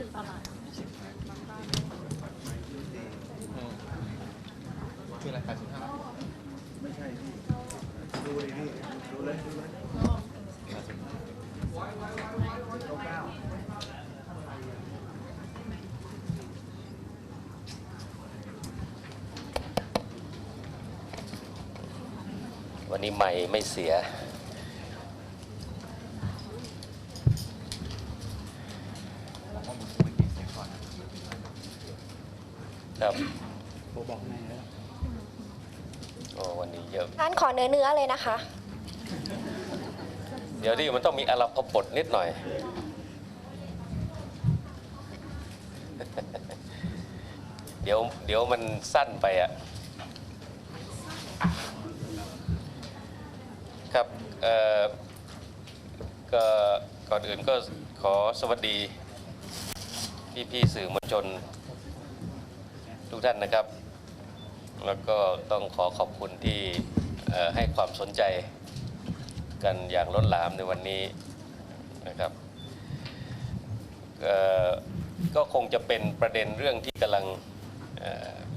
ถึงตลาดคือราคาสิบห้าไม่ใช่พี่ดูเลยพี่ดูเลยดูเลยวันนี้ไม่ไม่เสีย ผมว่ามึงไม่กินเสียก่อนนะครับ โบบอกแม่แล้ว โอ้วันนี้เยอะ ท่านขอ เนื้อเนื้อเลยนะคะ เดี๋ยวดิมันต้องมีอารัมพบทนิดหน่อย เดี๋ยวเดี๋ยวมันสั้นไปอะ ครับเอ่อก็ก่อนอื่นก็ขอสวัสดี พี่ๆสื่อมวลชน ทุกท่านนะครับ แล้วก็ต้องขอขอบคุณที่ ให้ความสนใจกันอย่างล้นหลามในวันนี้นะครับก็คงจะเป็นประเด็นเรื่องที่กำลัง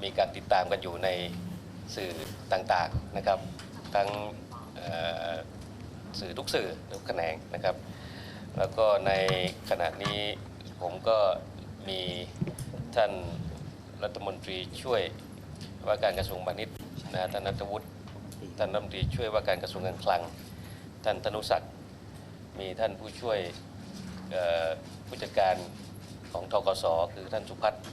มีการติดตามกันอยู่ในสื่อต่างๆนะครับ ทั้งสื่อทุกสื่อทุกแขนงนะครับ แล้วก็ในขณะนี้ผมก็มีท่านรัฐมนตรีช่วยว่าการกระทรวงพาณิชย์นะท่านนัทวุฒิ ท่านรัฐมนตรีช่วยว่าการกระทรวงการคลัง ท่านธนุศักดิ์มีท่านผู้ช่วยผู้จัดการของทกสคือท่านสุพัฒน์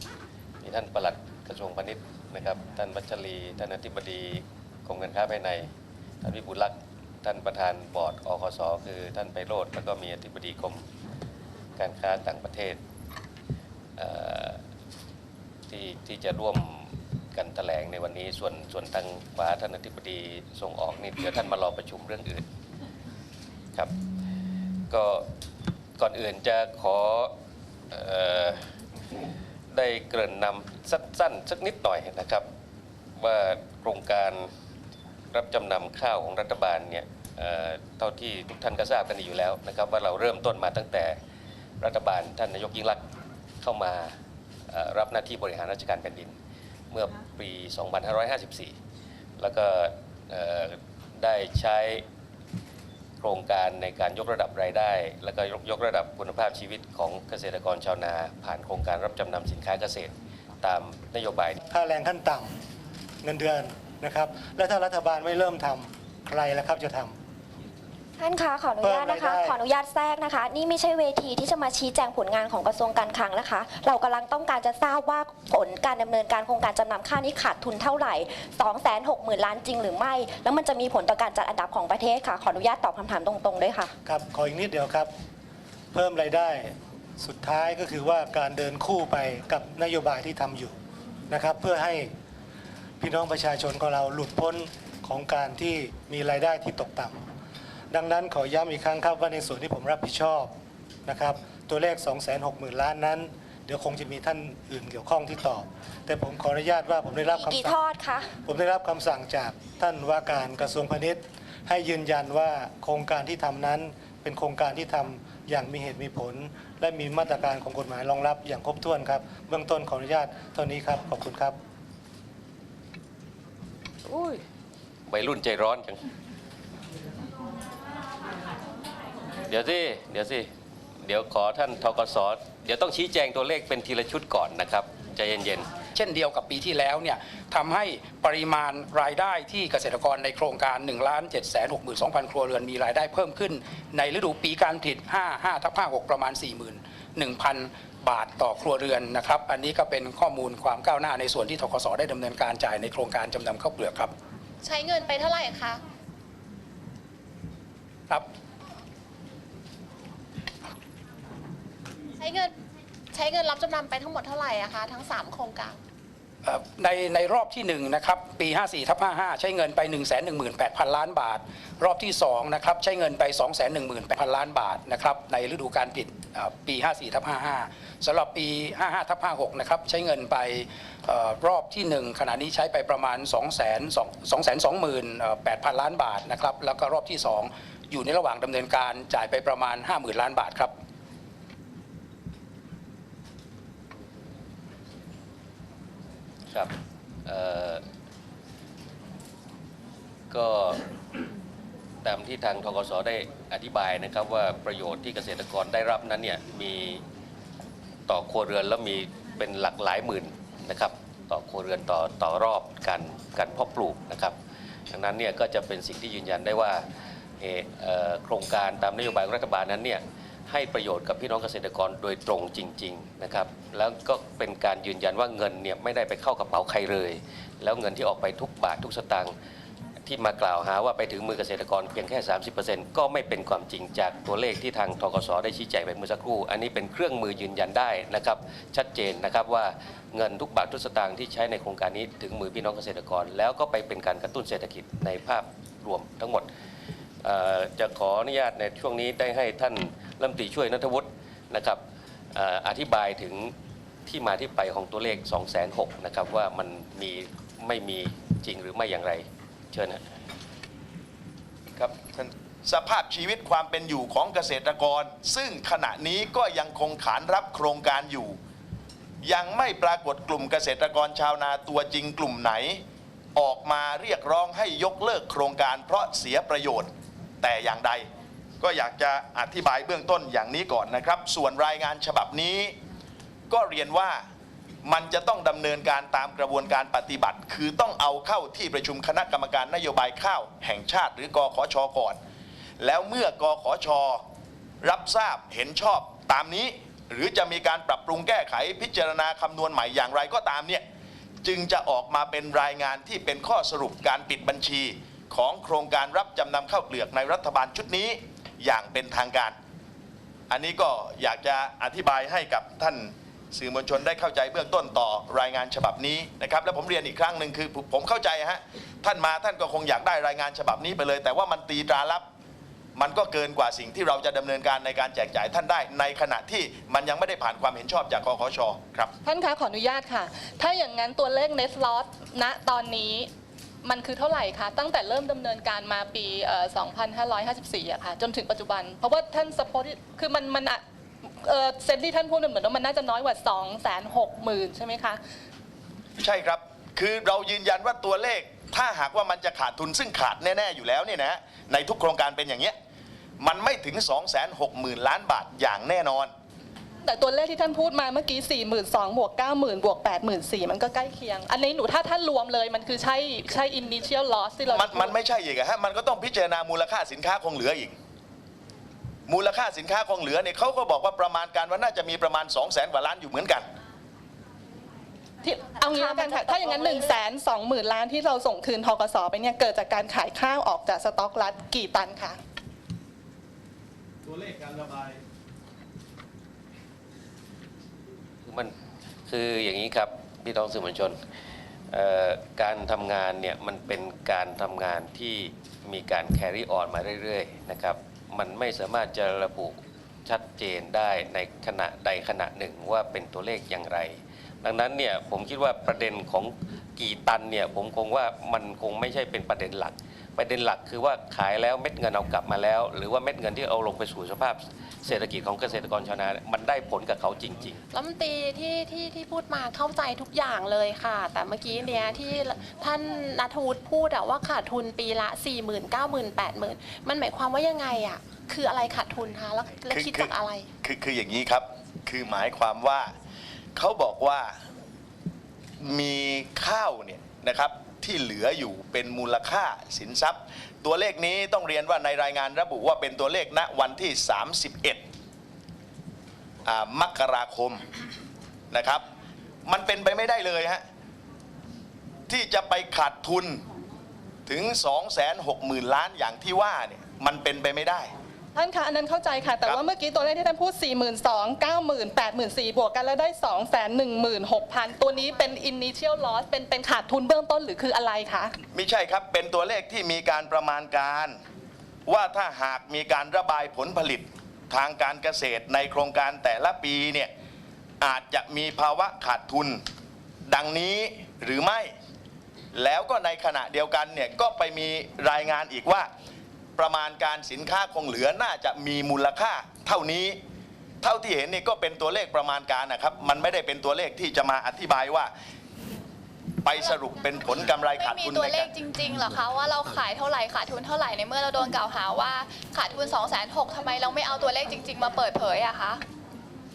มีท่านปลัดกระทรวงพาณิชย์นะครับ ท่านวัชรีท่านอธิบดีกรมการค้าภายใน ท่านวิบุลลักษณ์ท่านประธานบอร์ดอคสคือท่านไพโรธแล้วก็มีอธิบดีกรมการค้าต่างประเทศที่ที่จะร่วม กันแถลงในวันนี้ส่วนส่วนทางขวาท่านอธิบดีส่งออกนี่เดี๋ยวท่านมารอประชุมเรื่องอื่นครับ ก็ก่อนอื่นจะขออได้เกริ่นนำสั้นๆสักนิดหน่อยนะครับ ว่าโครงการรับจำนำข้าวของรัฐบาลเนี่ยเท่าที่ทุกท่านก็ทราบกันอยู่แล้วนะครับ ว่าเราเริ่มต้นมาตั้งแต่รัฐบาลท่านนายกยิ่งรักษณ์เข้ามารับหน้าที่บริหารราชการแผ่นดิน เมื่อปี 2554 แล้วก็ได้ใช้โครงการในการยกระดับรายได้ แล้วก็ยกยกระดับคุณภาพชีวิตของเกษตรกรชาวนา ผ่านโครงการรับจำนำสินค้าเกษตรตามนโยบาย ค่าแรงขั้นต่ำเงินเดือนนะครับ แล้วถ้ารัฐบาลไม่เริ่มทำใครล่ะครับจะทำ ท่านคะขออนุญาตนะคะเพิ่มรายได้ ขออนุญาตแทรกนะคะ นี่ไม่ใช่เวทีที่จะมาชี้แจงผลงานของกระทรวงการคลังนะคะ เรากำลังต้องการจะทราบว่าผลการดำเนินการโครงการจำนำข้าวนี้ขาดทุนเท่าไหร่ 2 6 0 0 0 0 ล้านจริงหรือไม่ แล้วมันจะมีผลต่อการจัดอันดับของประเทศค่ะ ขออนุญาตตอบคำถามตรงๆด้วยค่ะ ครับ ขออีกนิดเดียวครับ เพิ่มรายได้ สุดท้ายก็คือว่าการเดินคู่ไปกับนโยบายที่ทำอยู่นะครับ เพื่อให้พี่น้องประชาชนของเราหลุดพ้นของการที่มีรายได้ที่ตกต่ำ ดังนั้นขอย้ำอีกครั้งครับว่าในส่วนที่ผมรับผิดชอบนะครับตัวเลข 260,000 ล้านนั้น เดี๋ยวคงจะมีท่านอื่นเกี่ยวข้องที่ตอบ แต่ผมขออนุญาตว่าผมได้รับกี่คำสั่ทงอดคะผมได้รับคำสั่งจากท่านว่าการกระทรวงพาณิชย์ ให้ยืนยันว่าโครงการที่ทำนั้น เป็นโครงการที่ทำอย่างมีเหตุมีผล และมีมาตรการของกฎหมายรองรับอย่างครบถ้วนครับเบื้องต้นขออนุญาตเท่านี้ครับขอบคุณครับ อุ้ยวัยรุ่นใจร้อนจัง เดี๋ยวสิ เดี๋ยวสิ เดี๋ยวขอท่านทกสเดี๋ยวต้องชี้แจงตัวเลขเป็นทีละชุดก่อนนะครับใจเย็นเช่นเดียวกับปีที่แล้วเนี่ยทำให้ปริมาณรายได้ที่เกษตรกรในโครงการ1 7 6 2 0 0 0 ครัวเรือนมีรายได้เพิ่มขึ้น ในฤดูปีการผลิต 5 5ทับ56 ประมาณ 41,000 บาทต่อครัวเรือนนะครับ อันนี้ก็เป็นข้อมูลความก้าวหน้าในส่วนที่ทกสได้ดำเนินการจ่ายในโครงการจำนำข้าวเปลือกครับ ใช้เงินไปเท่าไหร่คะ ครับ ช้เงินใช้เงินรับจำนำไปทั้งหมดเท่าไหร่อะคะทั้ง 3 โครงการ เอ่อในในรอบที่1นะครับปี 54ทับ55 ใช้เงินไป 1 1 8 0 0 0 ล้านบาท รอบที่2นะครับใช้เงินไป 2 1 8 0 0 0 ล้านบาทนะครับในฤดูการผลิตเอ่อปี 54ทับ55สำหรับปี 55ทับ56นะครับใช้เงินไปเอ่อรอบที่ 1 ขณะนี้ใช้ไปประมาณ 2 2 2 2 8 0 0 0ล้านบาทนะครับแล้วก็รอบที่ 2 อยู่ในระหว่างดำเนินการจ่ายไปประมาณ 50,000 ล้านบาทครับ ครับก็ตามที่ทางทกสได้อธิบายนะครับว่าประโยชน์ที่เกษตรกรได้รับนั้นเนี่ยมีต่อครัวเรือนแล้วมีเป็นหลักหลายหมื่นนะครับต่อครัวเรือนต่อต่อรอบการการเพาะปลูกนะครับดังนั้นเนี่ยก็จะเป็นสิ่งที่ยืนยันได้ว่าโครงการตามนโยบายรัฐบาลนั้นเนี่ย ให้ประโยชน์กับพี่น้องเกษตรกรโดยตรงจริงๆนะครับแล้วก็เป็นการยืนยันว่าเงินเนี่ยไม่ได้ไปเข้ากระเป๋าใครเลย แล้วเงินที่ออกไปทุกบาททุกสตางค์ที่มากล่าวหาว่าไปถึงมือเกษตรกรเพียงแค่ 30%ก็ไม่เป็นความจริงจากตัวเลขที่ทางทกสได้ชี้แจงไปเมื่อสักครู่ อันนี้เป็นเครื่องมือยืนยันได้นะครับ ชัดเจนนะครับว่าเงินทุกบาททุกสตางค์ที่ใช้ในโครงการนี้ถึงมือพี่น้องเกษตรกร แล้วก็ไปเป็นการกระตุ้นเศรษฐกิจในภาพรวมทั้งหมดจะขออนุญาตในช่วงนี้ได้ให้ท่าน รัฐมนตรีช่วยนัทวุฒินะครับอธิบายถึงที่มาที่ไปของตัวเลข 2 6 0 0 0นะครับว่ามันมีไม่มีจริงหรือไม่อย่างไร เชิญครับท่านสภาพชีวิตความเป็นอยู่ของเกษตรกร ซึ่งขณะนี้ก็ยังคงขานรับโครงการอยู่ ยังไม่ปรากฏกลุ่มเกษตรกรชาวนาตัวจริงกลุ่มไหน ออกมาเรียกร้องให้ยกเลิกโครงการเพราะเสียประโยชน์แต่อย่างใด ก็อยากจะอธิบายเบื้องต้นอย่างนี้ก่อนนะครับ ส่วนรายงานฉบับนี้ ก็เรียนว่ามันจะต้องดำเนินการตามกระบวนการปฏิบัติ คือต้องเอาเข้าที่ประชุมคณะกรรมการนโยบายข้าวแห่งชาติ หรือกขชก่อน แล้วเมื่อกขชรับทราบเห็นชอบตามนี้ หรือจะมีการปรับปรุงแก้ไขพิจารณาคำนวณใหม่อย่างไรก็ตามเนี่ยจึงจะออกมาเป็นรายงานที่เป็นข้อสรุปการปิดบัญชี ของโครงการรับจำนำข้าวเปลือกในรัฐบาลชุดนี้ อย่างเป็นทางการ อันนี้ก็อยากจะอธิบายให้กับท่านสื่อมวลชนได้เข้าใจเบื้องต้นต่อรายงานฉบับนี้นะครับและผมเรียนอีกครั้งหนึ่งคือผมเข้าใจฮะท่านมาท่านก็คงอยากได้รายงานฉบับนี้ไปเลย แต่ว่ามันตีตราลับ มันก็เกินกว่าสิ่งที่เราจะดำเนินการในการแจกจ่ายท่านได้ ในขณะที่มันยังไม่ได้ผ่านความเห็นชอบจากคอคชครับท่านคะขออนุญาตค่ะ ถ้าอย่างนั้นตัวเลข net loss ณตอนนี้ มันคือเท่าไหร่คะ ตั้งแต่เริ่มดำเนินการมาปีเอ่อ2554อะค่ะจนถึงปัจจุบัน เพราะว่าท่านสปอร์ตคือมันมันอะเอ่อเซนที่ท่านพูดมันเหมือนว่ามันน่าจะน้อยกว่า 2 6 0 0 0 0 ใช่ไหมคะ ใช่ครับ คือเรายืนยันว่าตัวเลข ถ้าหากว่ามันจะขาดทุนซึ่งขาดแน่ ๆ อยู่แล้วเนี่ยนะในทุกโครงการเป็นอย่างเงี้ย มันไม่ถึง 2 6 0 0 0 0 ล้านบาทอย่างแน่นอน แต่ตัวเลขที่ท่านพูดมาเมื่อกี้4 2 0 0 0บวก90,000บวก84,000มันก็ใกล้เคียง อันนี้หนูถ้าท่านรวมเลยมันคือใช่ใช่ initial loss ที่เรามันมันไม่ใช่อีกอะฮะมันก็ต้องพิจารณามูลค่าสินค้าคงเหลืออีก มูลค่าสินค้าคงเหลือเนี่ยเขาก็บอกว่าประมาณการว่าน่าจะมีประมาณ 2 0 0แสนกว่าล้านอยู่เหมือนกันที่เอางี้แล้วกันค่ะ ถ้าอย่างนั้น1นึ่งแสนสองหมื่นล้านที่เราส่งคืนทกสไปเนี่ยเกิดจากการขายข้าวออกจากสต็อกรัฐกี่ตันคะตัวเลขการระบาย คือมัน คืออย่างนี้ครับพี่น้องสื่อมวลชนการทำงานเนี่ยมันเป็นการทำงานที่มีการ carry on มาเรื่อยๆนะครับมันไม่สามารถจะระบุชัดเจนได้ในขณะใดขณะหนึ่งว่าเป็นตัวเลขอย่างไร ดังนั้นเนี่ยผมคิดว่าประเด็นของกี่ตันเนี่ยผมคงว่ามันคงไม่ใช่เป็นประเด็นหลัก ประเด็นหลักคือว่าขายแล้วเม็ดเงินเอากลับมาแล้ว หรือว่าเม็ดเงินที่เอาลงไปสู่สภาพเศรษฐกิจของเกษตรกรชาวนาเนี่ยมันได้ผลกับเขาจริง ๆ รัฐมนตรีที่ที่ที่พูดมาเข้าใจทุกอย่างเลยค่ะ แต่เมื่อกี้เนี้ยที่ท่านนัทวุฒิพูดอะว่าขาดทุนปีละ 4 0 0 0 0 9 0 0 0 0 8 0,000 มันหมายความว่ายังไงอะคืออะไรขาดทุนคะแล้วแล้วคือคิดคือจากอะไร คือคืออย่างนี้ครับ คือหมายความว่าเขาบอกว่ามีข้าวเนี่ยนะครับ ที่เหลืออยู่เป็นมูลค่าสินทรัพย์ ตัวเลขนี้ต้องเรียนว่าในรายงานระบุว่าเป็นตัวเลขณวันที่ 31 มกราคมนะครับ มันเป็นไปไม่ได้เลยฮะที่จะไปขาดทุนถึง 260,000 ล้านอย่างที่ว่าเนี่ยมันเป็นไปไม่ได้ ท่านคะอันนั้นเข้าใจค่ะ แต่ครับว่าเมื่อกี้ตัวเลขที่ท่านพูด 4 2 0 0 0 9 0 0 0 0 8 4 0 0 0บวกกันแล้วได้ 2 1 6 0 0 0 ตัวนี้เป็น initial loss เป็นเป็นขาดทุนเบื้องต้นหรือคืออะไรคะ ไม่ใช่ครับ เป็นตัวเลขที่มีการประมาณการ ว่าถ้าหากมีการระบายผลผลิตทางการเกษตรในโครงการแต่ละปีเนี่ยอาจจะมีภาวะขาดทุน ดังนี้หรือไม่ แล้วก็ในขณะเดียวกันเนี่ยก็ไปมีรายงานอีกว่า ประมาณการสินค้าคงเหลือน่าจะมีมูลค่าเท่านี้ เท่าที่เห็นนี่ก็เป็นตัวเลขประมาณการนะครับ มันไม่ได้เป็นตัวเลขที่จะมาอธิบายว่า ไปสรุปเป็นผลกำไรขาดไม่มีทุนตัวในเลกาขร จริงๆเหรอคะว่าเราขายเท่าไหร่ขาดทุนเท่าไหร่ในเมื่อเราโดนกล่าวหาว่าขาดทุน2 6 0 0 0ทำไมเราไม่เอาตัวเลขจริง ๆ มาเปิดเผยอะคะ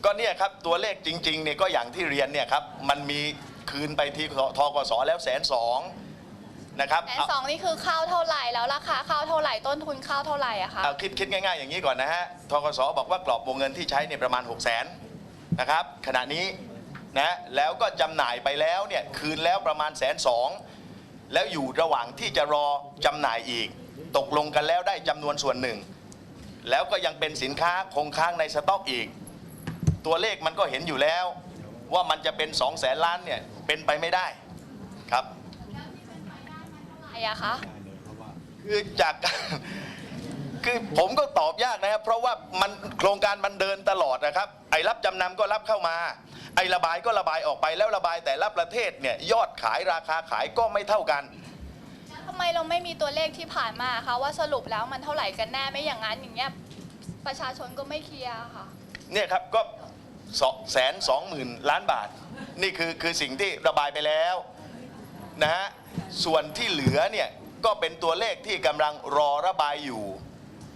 ก็เนี่ยครับตัวเลขจริงๆเนี่ยก็อย่างที่เรียนเนี่ยครับมันมีคืนไปที่ทกสแล้วแสนสอง นะครับแสนเอาสองนี่คือข้าวเท่าไหร่แล้วราคาข้าวเท่าไหร่ต้นทุนข้าวเท่าไหร่อะคะ เอาคิดคิดง่ายๆอย่างนี้ก่อนนะฮะทกสบอกว่ากรอบวงเงินที่ใช้เนี่ยประมาณ 6 0 0 0 0นนะครับขณะนี้นะแล้วก็จำหน่ายไปแล้วเนี่ยคืนแล้วประมาณแสนสองแล้วอยู่ระหว่างที่จะรอจำหน่ายอีก ตกลงกันแล้วได้จำนวนส่วนหนึ่ง แล้วก็ยังเป็นสินค้าคงค้างในสต็อกอีก ตัวเลขมันก็เห็นอยู่แล้ว ว่ามันจะเป็น2องแสนล้านเนี่ยเป็นไปไม่ได้ครับอะไรอะคะ คือจากการคือผมก็ตอบยากนะครับ เพราะว่ามันโครงการมันเดินตลอดนะครับ ไอ้รับจำนำก็รับเข้ามา ไอ้ระบายก็ระบายออกไปแล้วระบายแต่ละประเทศเนี่ยยอดขายราคาขายก็ไม่เท่ากัน ทำไมเราไม่มีตัวเลขที่ผ่านมาคะว่าสรุปแล้วมันเท่าไหร่กันแน่ไม่อย่างนั้นอย่างเงี้ยประชาชนก็ไม่เคลียร์ค่ะ เนี่ยครับก็แสนสองหมื่นล้านบาท นี่คือคือสิ่งที่ระบายไปแล้วนะฮะ ส่วนที่เหลือเนี่ยก็เป็นตัวเลขที่กำลังรอระบายอยู่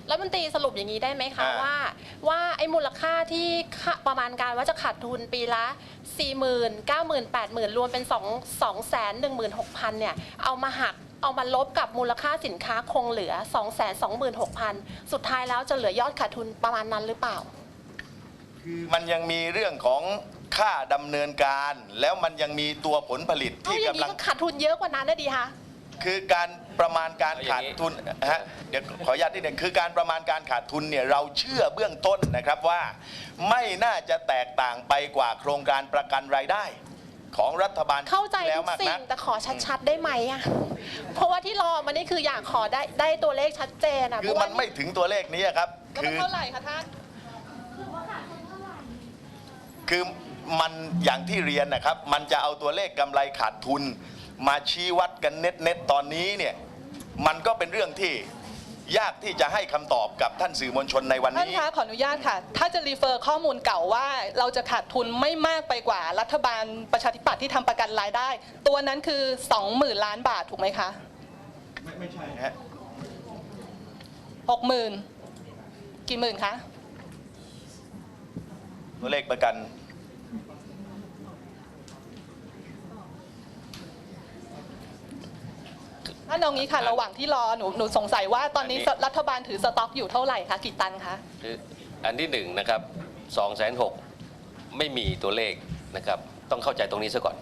แล้วมันตรีสรุปอย่างนี้ได้ไหมคะอ่า ว่า ว่าไอ้มูลค่าที่ค่าประมาณการว่าจะขาดทุนปีละ 4 0 0 0 0 9 0 0 0 0 8 0 0 0 รวมเป็น 2 2 1 6 0 0 0 เนี่ย เอามาหักเอามาลบกับมูลค่าสินค้าคงเหลือ 2 2 6 0 0 0 สุดท้ายแล้วจะเหลือยอดขาดทุนประมาณนั้นหรือเปล่า มันยังมีเรื่องของ ค่าดำเนินการ แล้วมันยังมีตัวผลผลิตเอาที่อย่างกำนี้ลัง ก็ขาดทุนเยอะกว่านั้นนะดีคะคือการประมาณการขาดทุนฮะเดี๋ยวขออนุญาตนิดหนึ่งคือการประมาณการขาดทุนเนี่ยเราเชื่อเบื้องต้นนะครับว่า ไม่น่าจะแตกต่างไปกว่าโครงการประกันรายได้ ของรัฐบาลเข้าใจแล้ทุวกมากสิ่นังกแต่ขอชัดๆได้ไหมอะเพราะว่าที่รอมานี่คืออยากขอได้ได้ตัวเลขชัดเจนอะคือมันไม่ถึงตัวเลขนี้ครับ แล้วคืมันอเท่าไหร่คะท่านคือ มันอย่างที่เรียนนะครับ มันจะเอาตัวเลขกำไรขาดทุน มาชี้วัดกันเน็ตเน็ตๆตอนนี้เนี่ยมันก็เป็นเรื่องที่ยากที่จะให้คำตอบกับท่านสื่อมวลชนในวันท่านนี้คะขออนุญาตค่ะ ถ้าจะรีเฟอร์ข้อมูลเก่าว่า เราจะขาดทุนไม่มากไปกว่ารัฐบาลประชาธิปัตย์ที่ทำประกันรายได้ ตัวนั้นคือ 20,000 ล้านบาทถูกไหมคะไม่ไม่ใช่นะฮะ60,000กี่หมื่นคะตัวเลขประกัน ถ้าเอางี้ค่ะระหว่างที่รอหนูหนูสงสัยว่าตอนนี้อันนี้ รัฐบาลถือสต็อกอยู่เท่าไหร่คะกี่ตันคะ คืออันที่หนึ่งนะครับสองแสนหกไม่มีตัวเลขนะครับ ต้องเข้าใจตรงนี้ซะก่อน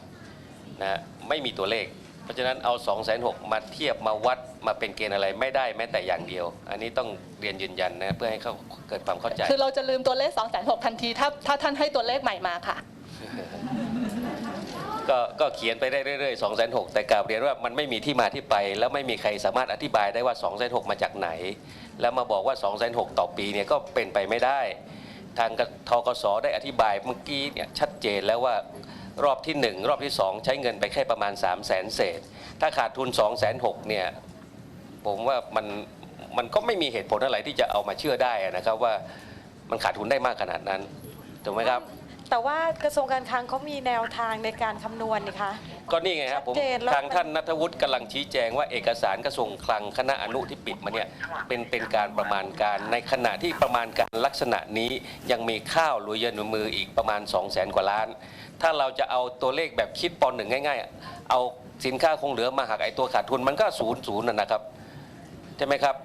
นะฮะไม่มีตัวเลข เพราะฉะนั้นเอา2องแสนหกมาเทียบมาวัดมาเป็นเกณฑ์อะไรไม่ได้แม้แต่อย่างเดียว อันนี้ต้องเรียนยืนยันนะเพื่อให้เขาเกิดความเข้าใจ คือเราจะลืมตัวเลข2 6 0 0 0ทันทีถ้าถ้าท่านให้ตัวเลขใหม่มาค่ะ ก็ก็เขียนไปได้เรื่อยๆ2องแสนหแต่กล่าวเรียนว่ามันไม่มีที่มาที่ไป แล้วไม่มีใครสามารถอธิบายได้ว่า2องแสนหมาจากไหน แล้วมาบอกว่า2องแสนหต่อปีเนี่ยก็เป็นไปไม่ได้ ทางทกสได้อธิบายเมื่อกี้เนี่ยชัดเจนแล้วว่ารอบที่ 1 รอบที่ 2 ใช้เงินไปแค่ประมาณ 3 0 0แสนเศษ ถ้าขาดทุน2องแสนหเนี่ยผมว่ามันมันก็ไม่มีเหตุผลอะไรที่จะเอามาเชื่อได้นะครับว่ามันขาดทุนได้มากขนาดนั้นถูกไหมครับ แต่ว่ากระทรวงการคลังเขามีแนวทางในการคำนวณนี่คะ ก็นี่ไงครับผมชัดเจนแล้ว ทางท่านนัทวุฒิกำลังชี้แจงว่าเอกสารกระทรวงคลังคณะอนุที่ปิดมาเนี่ยเป็นเป็นการประมาณการในขณะที่ประมาณการลักษณะนี้ยังมีข้าวลุยเยินมืออีกประมาณ 2 0 0แสนกว่าล้าน ถ้าเราจะเอาตัวเลขแบบคิดปอนหนึ่งง่ายๆเอาสินค้าคงเหลือมาหักไอตัวขาดทุนมันก็ศูนย์ศูนย์นะครับ ใช่ไหมครับ